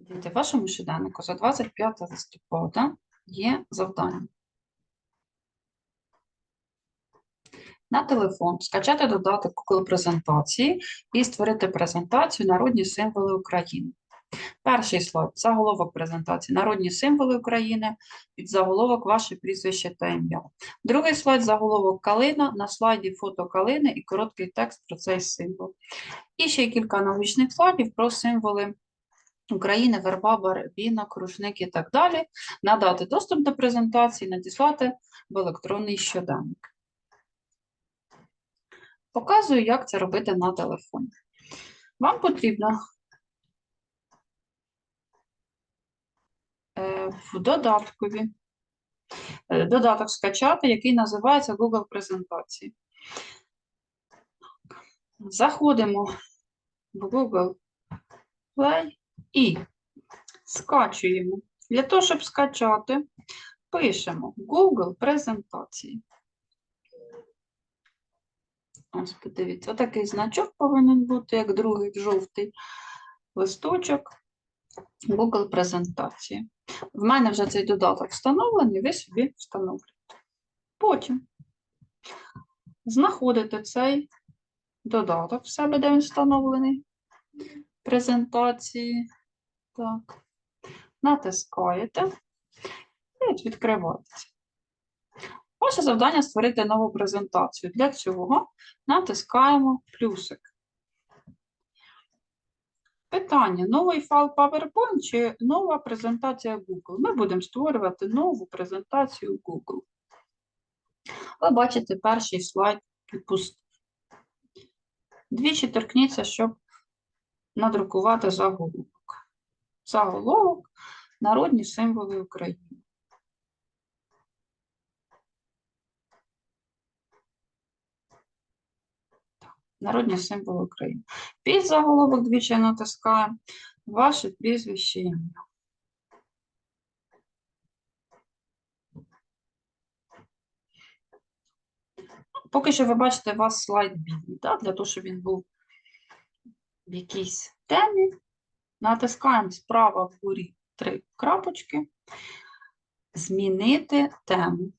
В вашому щоденнику за 25 листопада є завдання. На телефон скачати додаток Google презентації і створити презентацію Народні символи України. Перший слайд заголовок презентації Народні символи України, під заголовок ваше прізвище та ім'я. Другий слайд заголовок калина, на слайді фото калини і короткий текст про цей символ. І ще кілька аналогічних слайдів про символи України, верба, барвінок, рушник і так далі. Надати доступ до презентації, надіслати в електронний щоденник. Показую, як це робити на телефоні. Вам потрібно е, в додаткові е, додаток скачати, який називається Google презентації. Заходимо в Google Play і скачуємо. Для того, щоб скачати, пишемо Google презентації. Ось, подивіться, отакий значок повинен бути, як другий жовтий листочок. Google презентації. В мене вже цей додаток встановлений, ви собі встановлюєте. Потім знаходите цей додаток в себе, де він встановлений. Презентації. Так. Натискаєте і відкривається. Ваше завдання створити нову презентацію. Для цього натискаємо плюсик. Питання: новий файл PowerPoint чи нова презентація Google? Ми будемо створювати нову презентацію Google. Ви бачите перший слайд пустий. Двічі торкніться, щоб надрукувати заголовок. Заголовок Народні символи України. Народні символи України. Під заголовок двічі натискаємо ваше прізвище ім'я. Поки що ви бачите, у вас слайд білий, для того, щоб він був в якійсь темі. Натискаємо справа вгорі три крапочки. Змінити тему.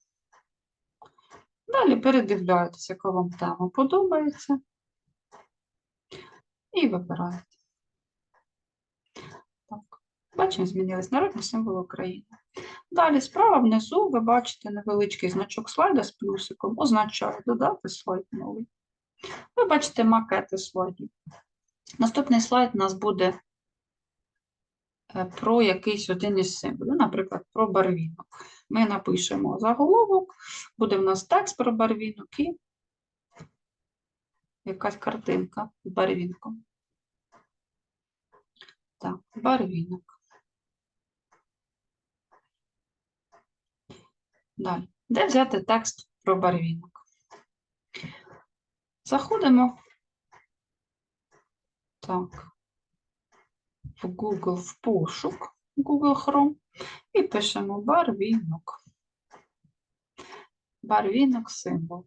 Далі передивляєтесь, яка вам тема подобається. І вибираєте. Бачимо, змінились народні символи України. Далі справа внизу ви бачите невеличкий значок слайда з плюсиком, означає додати слайд новий. Ви бачите макети слайдів. Наступний слайд у нас буде е, про якийсь один із символів, наприклад, про барвінок. Ми напишемо заголовок, буде в нас текст про барвінок і якась картинка з барвінком. Так, барвінок. Далі. Де взяти текст про барвінок? Заходимо так, в Google в пошук, Google Chrome, і пишемо барвінок. Барвінок символ.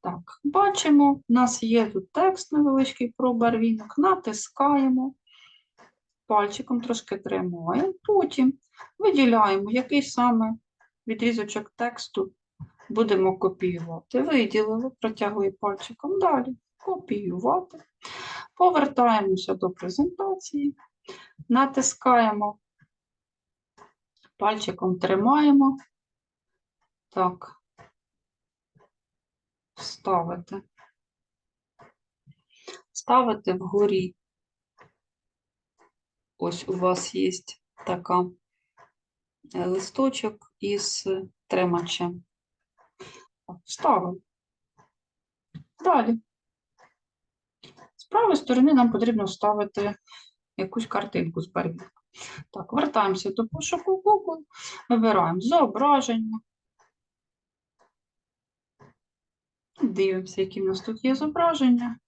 Так, бачимо, у нас є тут текст невеличкий про барвінок, натискаємо, пальчиком трошки тримаємо, потім виділяємо, який саме відрізочок тексту будемо копіювати. Виділили, протягли пальчиком далі, копіювати. Повертаємося до презентації, натискаємо, пальчиком тримаємо. Так, ставити. Ставити вгорі. Ось у вас є така е, листочок із тримачем. Ставимо. Далі. З правої сторони нам потрібно вставити якусь картинку з барвінка. Так, вертаємося до пошуку Google, вибираємо зображення. Дивимося, які в нас тут є зображення,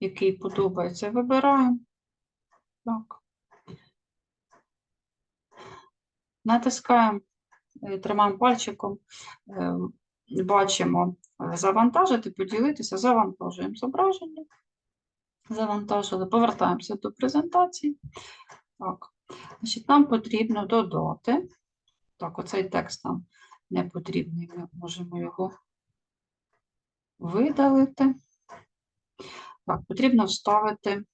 який подобається, вибираємо. Так. Натискаємо, е, тримаємо пальчиком, е, бачимо е, завантажити, поділитися, завантажуємо зображення. Завантажили. Повертаємося до презентації. Так, значить, нам потрібно додати. Так, оцей текст нам не потрібний. Ми можемо його видалити. Так, потрібно вставити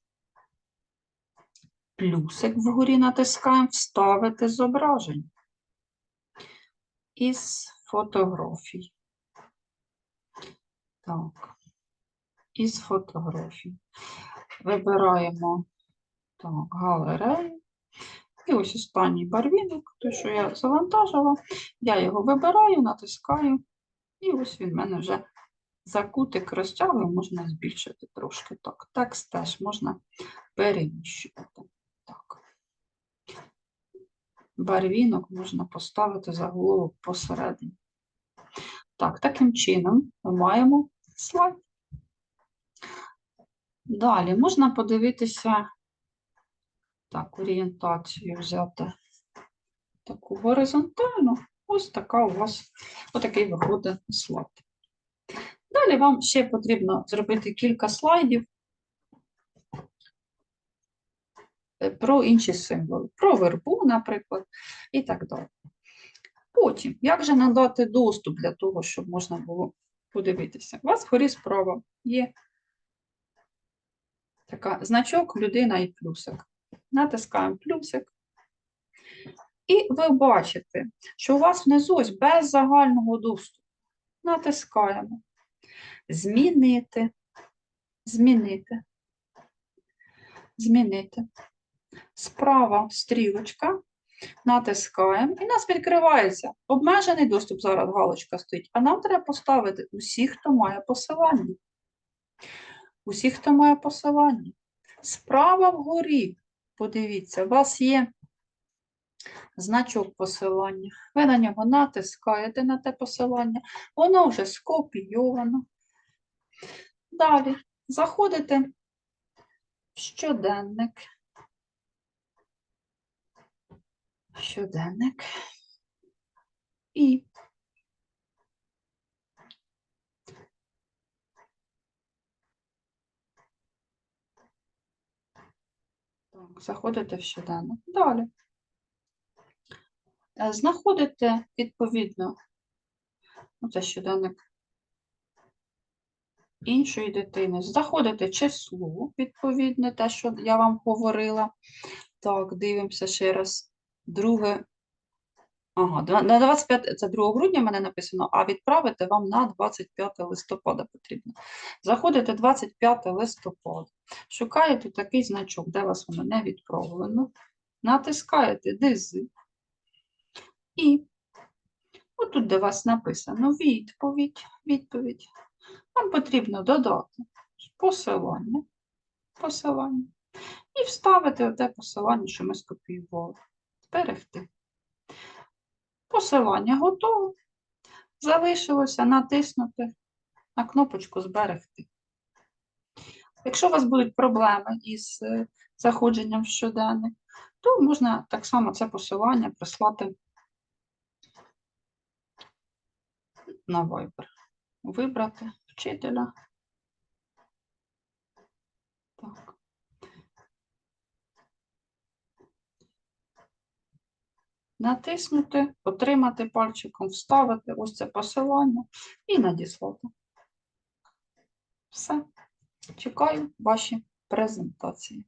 плюсик вгорі натискаємо, вставити зображення із фотографій. Так, із фотографій. Вибираємо так, галерею. І ось останній барвінок, той, що я завантажила. Я його вибираю, натискаю, і ось він в мене вже за кутик розтягую, можна збільшити трошки. Так, текст теж можна переміщувати. Так. Барвінок можна поставити заголовок посередині. Так, таким чином ми маємо слайд. Далі можна подивитися, так, орієнтацію взяти таку горизонтальну. Ось така у вас, отакий виходить слайд. Далі вам ще потрібно зробити кілька слайдів е, про інші символи, про вербу, наприклад, і так далі. Потім, як же надати доступ для того, щоб можна було подивитися? У вас вгорі справа є така значок людина і плюсик. Натискаємо плюсик. І ви бачите, що у вас внизу ось без загального доступу. Натискаємо. Змінити. Змінити. Змінити. Справа стрілочка. Натискаємо. І нас відкривається. Обмежений доступ, зараз галочка стоїть. А нам треба поставити усіх, хто має посилання. Усі, хто має посилання. Справа вгорі, подивіться, у вас є значок посилання. Ви на нього натискаєте на те посилання, воно вже скопійовано. Далі заходите в щоденник. Щоденник. І Так, заходите в щоденник. Далі. Е, Знаходите відповідно, ну, це щоденник іншої дитини. Заходите число, відповідне, те, що я вам говорила. Так, дивимося ще раз. Друге. Ага, на 25, це 2 грудня мене написано, а відправити вам на 25 листопада потрібно. Заходите 25 листопада. Шукаєте такий значок, де вас воно не відправлено. Натискаєте ДЗ. І отут, де вас написано відповідь, відповідь. Вам потрібно додати посилання, посилання і вставити те посилання, що ми скопіювали. Зберегти. Посилання готове. Залишилося натиснути на кнопочку Зберегти. Якщо у вас будуть проблеми із е, заходженням в щоденник, то можна так само це посилання прислати на Viber. Вибрати вчителя. Натиснути, отримати пальчиком, вставити ось це посилання і надіслати. Все. Чекаю ваші презентації.